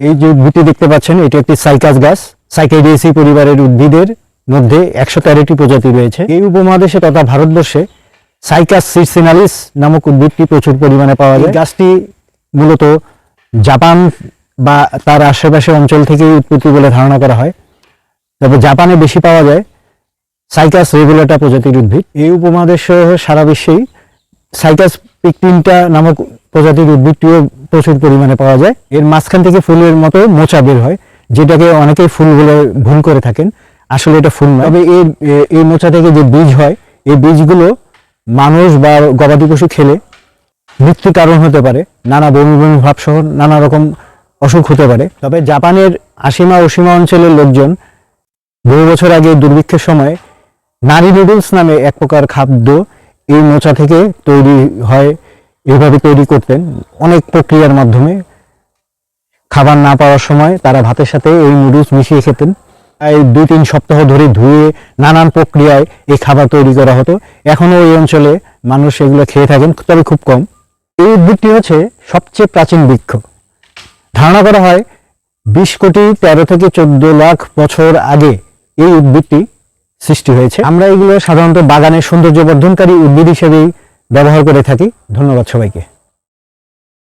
এই যে উদ্ভিদটি দেখতে পাচ্ছেন, এটি একটি সাইকাস গাছ। সাইকাইডিয়েসি পরিবারের উদ্ভিদের মধ্যে একশো তেরোটি প্রজাতি রয়েছে। এই উপমহাদেশে তথা ভারতবর্ষে সাইকাস সিরসিনালিস নামক উদ্ভিদটি প্রচুর পরিমাণে পাওয়া যায়। গাছটি মূলত জাপান বা তার আশেপাশের অঞ্চল থেকেই উৎপত্তি বলে ধারণা করা হয়। তবে জাপানে বেশি পাওয়া যায় সাইকাস রেগুলেটা প্রজাতির উদ্ভিদ। এই উপমহাদেশ সারা বিশ্বেই সাইকাস পিকটিনটা নামক প্রজাতির উদ্ভিদটিও প্রচুর পরিমাণে পাওয়া যায়। এর মাঝখান থেকে ফুলের মতো মোচা বের হয়, যেটাকে অনেকেই ফুল বলে ভুল করে থাকেন। আসলে এটা ফুল নয়। তবে এই এই মোচা থেকে যে বীজ হয়, এই বীজগুলো মানুষ বা গবাদি পশু খেলে। মৃত্যুর কারণ হতে পারে, নানা বমি বমি ভাব সহ নানা রকম অসুখ হতে পারে। তবে জাপানের আসীমা অসীমা অঞ্চলের লোকজন বহু বছর আগে দুর্ভিক্ষের সময় নারী নুডলস নামে এক প্রকার খাদ্য এই মোচা থেকে তৈরি হয়। এইভাবে তৈরি করতেন অনেক প্রক্রিয়ার মাধ্যমে। খাবার না পাওয়ার সময় তারা ভাতের সাথে এই নুডলস মিশিয়ে খেতেন। এই দুই তিন সপ্তাহ ধরে ধুয়ে নানান প্রক্রিয়ায় এই খাবার তৈরি করা হতো। এখনও এই অঞ্চলে মানুষ এগুলো খেয়ে থাকেন, তবে খুব কম। এই উদ্ভিদটি হচ্ছে সবচেয়ে প্রাচীন বৃক্ষ। ধারণা করা হয় বিশ কোটি তেরো থেকে চোদ্দ লাখ বছর আগে এই উদ্ভিদটি সৃষ্টি হয়েছে। আমরা এগুলো সাধারণত বাগানের সৌন্দর্য বর্ধনকারী উদ্ভিদ হিসেবেই ব্যবহার করে থাকি। ধন্যবাদ সবাইকে।